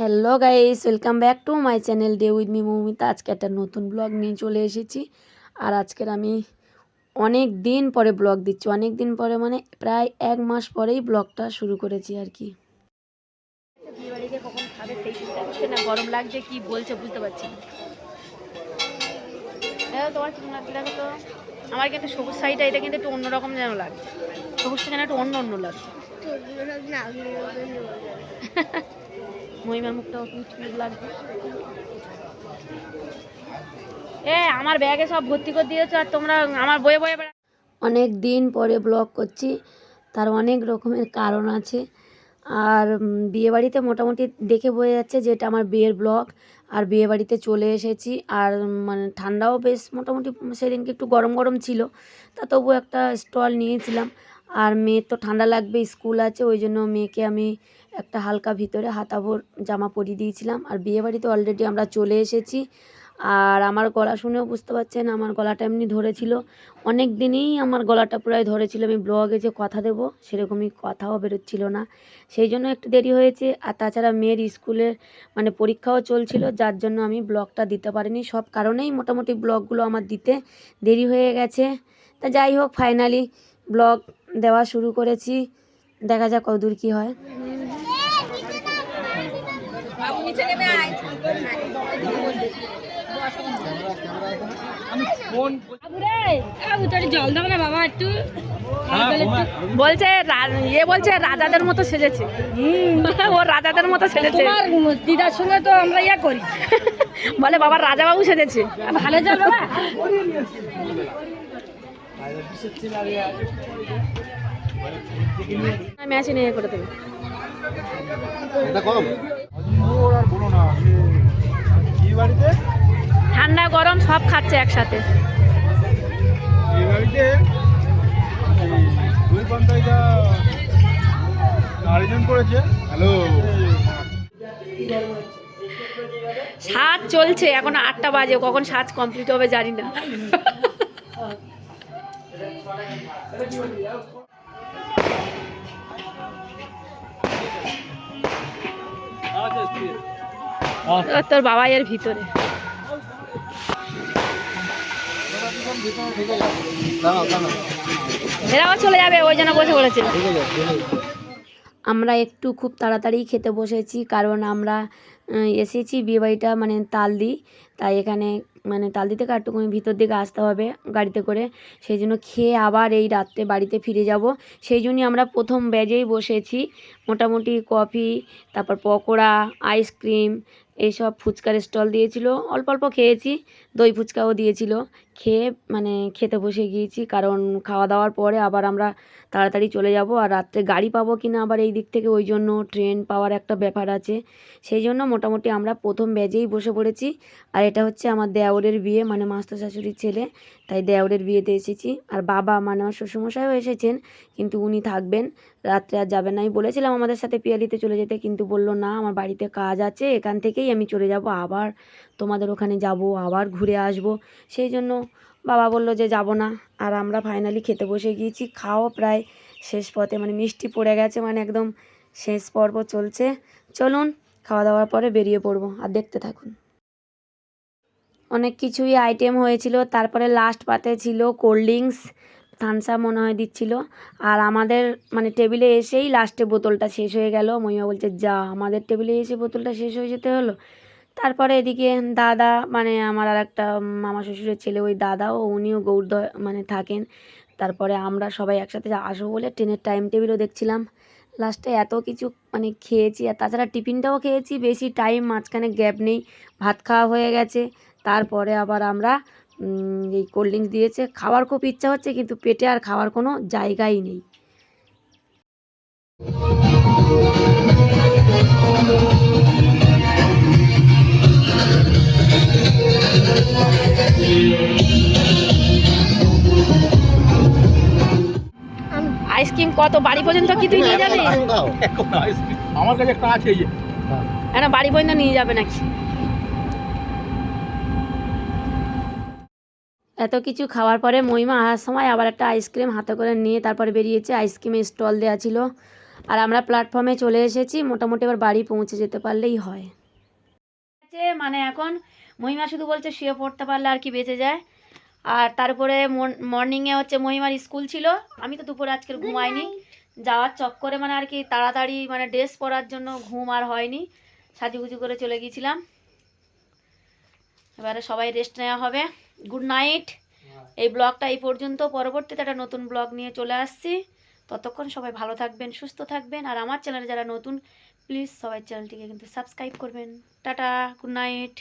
Hello guys welcome back to my channel day with me Moumita আজকে একটা নতুন blog নিয়ে চলে এসেছি। আর আজকের আমি অনেক দিন পরে ব্লগ দিচ্ছি। অনেক দিন পরে মানে প্রায় এক মাস পরেই ব্লগটা শুরু করেছি আর কি। বিয়েবাড়িতে কখন গরম লাগছে কি বলছে বুঝতে পারছি তোমার তো আমার কিন্তু সবুজ শাড়িটা এটা কিন্তু একটু অন্যরকম যেন লাগছে সবুজটা যেন একটু অন্য অন্য লাগছে মহিমার মুখটাও কিউট লাগছে এ, আমার ব্যাগে সব ভর্তি করে দিয়েছ আর তোমরা আমার বয়ে বয়ে অনেক দিন পরে ব্লগ করছি, তার অনেক রকমের কারণ আছে। আর বিয়েবাড়িতে মোটামুটি দেখে বোঝা যাচ্ছে যে এটা আমার বিয়ের ব্লগ। আর বিয়েবাড়িতে চলে এসেছি, আর মানে ঠান্ডাও বেশ মোটামুটি, সেদিনকে একটু গরম গরম ছিল, তা তবু একটা স্টল নিয়েছিলাম। আর মেয়ের তো ঠান্ডা লাগবে, স্কুল আছে, ওই জন্য মেয়েকে আমি একটা হালকা ভিতরে হাতাভর জামা পরিয়ে দিয়েছিলাম। আর বিয়েবাড়িতে অলরেডি আমরা চলে এসেছি। আর আমার গলা শুনেও বুঝতে পারছেন, আমার গলাটা এমনি ধরেছিল। অনেক দিনই আমার গলাটা প্রায় ধরেছিল। আমি ব্লগে যে কথা দেবো, সেরকমই কথাও বেরোচ্ছিল না। সেই জন্য একটু দেরি হয়েছে। আর তাছাড়া মেয়ের স্কুলের মানে পরীক্ষাও চলছিল, যার জন্য আমি ব্লগটা দিতে পারিনি। সব কারণেই মোটামুটি ব্লগগুলো আমার দিতে দেরি হয়ে গেছে। তা যাই হোক ফাইনালি ব্লগ দেওয়া শুরু করেছি। দেখা যাক কতদূর কী হয় জল দাও না বাবা একটু বলছে রা- ইয়ে বলছে রাজাদের মতো সেজেছে। ও রাজাদের মতো সেজেছে। দিদার সঙ্গে তো আমরা ইয়া করি। বলে বাবার রাজাবাবু সেজেছে। ভালো জল বাবা আসি নিয়ে করে দেবে। এটা কম। ওর বলো না যে বাড়িতে? ঠান্ডা গরম সব খাচ্ছে একসাথে। সাজ চলছে এখন আটটা বাজে কখন সাজ কমপ্লিট হবে জানি না। তোর বাবা এর ভিতরে। এরাও চলে যাবে, ওই জন্য বসে আমরা একটু খুব তাড়াতাড়ি খেতে বসেছি, কারণ আমরা এসেছি বিয়েবাড়িটা মানে তালদি। তাই এখানে মানে তালদি থেকে একটুখানি ভিতর দিকে আসতে হবে গাড়িতে করে। সেই জন্য খেয়ে আবার এই রাত্রে বাড়িতে ফিরে যাব। সেই জন্যই আমরা প্রথম ব্যাজেই বসেছি। মোটামুটি কফি, তারপর পকোড়া আইসক্রিম এইসব ফুচকার স্টল দিয়েছিল। অল্প অল্প খেয়েছি, দই ফুচকাও দিয়েছিল। খেয়ে মানে খেতে বসে গিয়েছি, কারণ খাওয়া দাওয়ার পরে আবার আমরা তাড়াতাড়ি চলে যাব আর রাত্রে গাড়ি পাবো কি না আবার এই দিক থেকে, ওই জন্য ট্রেন পাওয়ার একটা ব্যাপার আছে। সেই জন্য মোটামুটি আমরা প্রথম ব্যাজেই বসে পড়েছি। আর এটা হচ্ছে আমার দেওরের বিয়ে মানে মাস্টার শাশুড়ির ছেলে, তাই দেওরের বিয়েতে এসেছি। আর বাবা মানে আমার শ্বশুরমশাইও এসেছেন, কিন্তু উনি থাকবেন। রাত্রে আর যাবে না। আমি বলেছিলাম আমাদের সাথে পিয়ালিতে চলে যেতে, কিন্তু বলল, না, আমার বাড়িতে কাজ আছে, এখান থেকেই আমি চলে যাব। আবার তোমাদের ওখানে যাব, আবার ঘুরে আসব। সেই জন্য বাবা বলল যে, যাব না। আর আমরা ফাইনালি খেতে বসে গিয়েছি। খাও প্রায় শেষ পথে মানে মিষ্টি পড়ে গেছে মানে একদম শেষ পর্ব চলছে। চলুন, খাওয়া দাওয়ার পরে বেরিয়ে পড়ব। আর দেখতে থাকুন। অনেক কিছুই আইটেম হয়েছিল। তারপরে লাস্ট পাতে ছিল কোল্ড ড্রিঙ্কস থানসা মনে হয় দিচ্ছিল। আর আমাদের মানে টেবিলে এসেই লাস্টে বোতলটা শেষ হয়ে গেল। মহিমা বলছে, যা, আমাদের টেবিলে এসে বোতলটা শেষ হয়ে যেতে হলো? তারপরে এদিকে দাদা মানে আমার আর একটা মামা শ্বশুরের ছেলে, ওই দাদাও উনিও গৌড় মানে থাকেন। তারপরে আমরা সবাই একসাথে আসব বলে ট্রেনের টাইম টেবিলও দেখছিলাম। লাস্টে এত কিছু মানে খেয়েছি, আর তাছাড়া টিফিনটাও খেয়েছি। বেশি টাইম মাঝখানে গ্যাপ নেই। ভাত খাওয়া হয়ে গেছে। তারপরে আবার আমরা এই কোল্ড ড্রিঙ্কস দিয়েছে। খাওয়ার খুব ইচ্ছা হচ্ছে কিন্তু পেটে আর খাওয়ার কোনো জায়গাই নেই। আইসক্রিম কত? বাড়ি পর্যন্ত কি তুই নিয়ে যাবি? আমার কাছে একটা আছে এই যে। না বাড়ি পর্যন্ত নিয়ে যাবে নাকি? এত কিছু খাওয়ার পরে মহিমা আসার সময় আবার একটা আইসক্রিম হাতে করে নিয়ে তারপরে বেরিয়েছে। আইসক্রিমের স্টল দেওয়া ছিল। আর আমরা প্ল্যাটফর্মে চলে এসেছি। মোটামুটি এবার বাড়ি পৌঁছে যেতে পারলেই হয়। মানে এখন মহিমা শুধু বলছে শুয়ে পড়তে পারলে আর কি বেঁচে যায়। আর তারপরে মর্নিংয়ে হচ্ছে মহিমার স্কুল ছিল। আমি তো দুপুরে আজকের ঘুমাইনি। যাওয়ার চক্করে মানে আর কি তাড়াতাড়ি মানে ড্রেস পরার জন্য ঘুম আর হয়নি। সাজুগুজু করে চলে গিয়েছিলাম। এবারে সবাই রেস্ট নেওয়া হবে। গুড নাইট এই ব্লগটা এই পর্যন্ত। পরবর্তীতে একটা নতুন ব্লগ নিয়ে চলে আসছি। ততক্ষণ সবাই ভালো থাকবেন সুস্থ থাকবেন। আর আমার চ্যানেলে যারা নতুন প্লিজ সবাই চ্যানেলটিকে কিন্তু সাবস্ক্রাইব করবেন। Tata good night